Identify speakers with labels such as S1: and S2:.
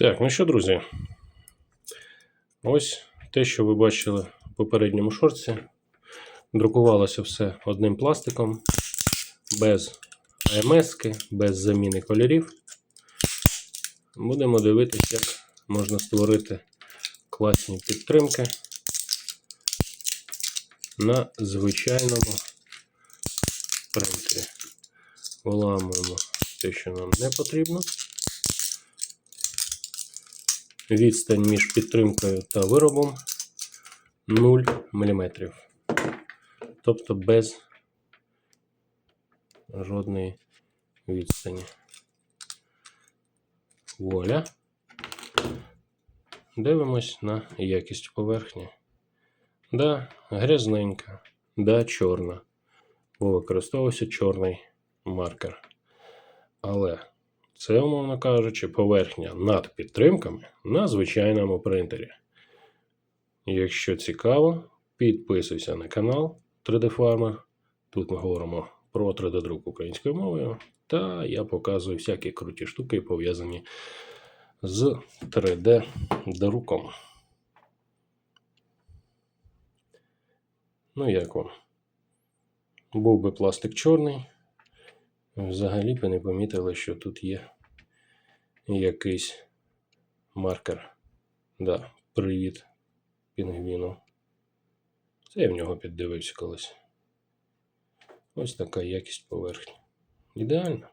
S1: Так, ну що, друзі, ось те, що ви бачили в попередньому шорці. Друкувалося все одним пластиком, без АМС, без заміни кольорів. Будемо дивитися, як можна створити класні підтримки на звичайному принтері. Виламуємо те, що нам не потрібно. Відстань між підтримкою та виробом 0 мм. Тобто без жодної відстані. Воля. Дивимось на якість поверхні. Да, грязненька, да, чорна. Використовувався чорний маркер. Але це, умовно кажучи, поверхня над підтримками на звичайному принтері. Якщо цікаво, підписуйся на канал 3D Farmer. Тут ми говоримо про 3D-друк українською мовою. Та я показую всякі круті штуки, пов'язані з 3D-друком. Ну, як вам? Був би пластик чорний. Взагалі б не помітили, що тут є якийсь маркер. Да, привіт пінгвіну. Це я в нього піддивився колись. Ось така якість поверхні. Ідеально.